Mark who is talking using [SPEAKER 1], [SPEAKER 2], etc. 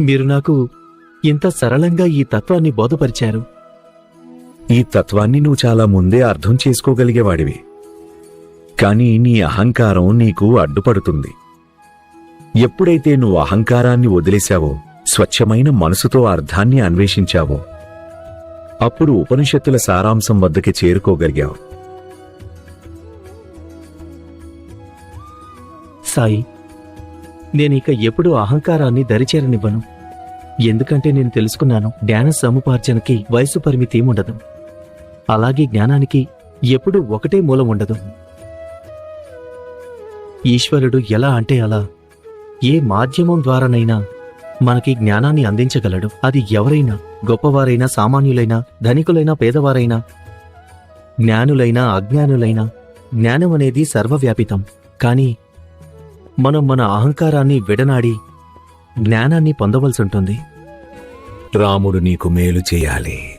[SPEAKER 1] మీరు నాకు ఇంత సరళంగా ఈ తత్వాన్ని బోధపరిచారు.
[SPEAKER 2] ఈ తత్వాన్ని నువ్వు చాలా ముందే అర్థం చేసుకోగలిగేవాడివి. కాని నీ అహంకారం నీకు అడ్డుపడుతుంది. ఎప్పుడైతే నువ్వు అహంకారాన్ని వదిలేశావో స్వచ్ఛమైన మనసుతో అర్థాన్ని అన్వేషించావో అప్పుడు ఉపనిషత్తుల సారాంశం వద్దకి చేరుకోగలిగావు.
[SPEAKER 1] సాయి నేనిక ఎప్పుడూ అహంకారాన్ని దరిచేరనివ్వను. ఎందుకంటే నేను తెలుసుకున్నాను జ్ఞాన సముపార్జనకి వయసు పరిమితి ఉండదు. అలాగే జ్ఞానానికి ఎప్పుడూ ఒకటే మూలం ఉండదు. ఈశ్వరుడు ఎలా అంటే అలా. ఏ మాధ్యమం ద్వారానైనా మనకి జ్ఞానాన్ని అందించగలడు. అది ఎవరైనా గొప్పవారైనా సామాన్యులైనా ధనికులైనా పేదవారైనా జ్ఞానులైనా అజ్ఞానులైనా జ్ఞానం అనేది సర్వవ్యాపితం. కానీ మనం మన అహంకారాన్ని విడనాడి జ్ఞానాన్ని పొందవలసి ఉంటుంది.
[SPEAKER 2] రాముడు నీకు మేలు చేయాలి.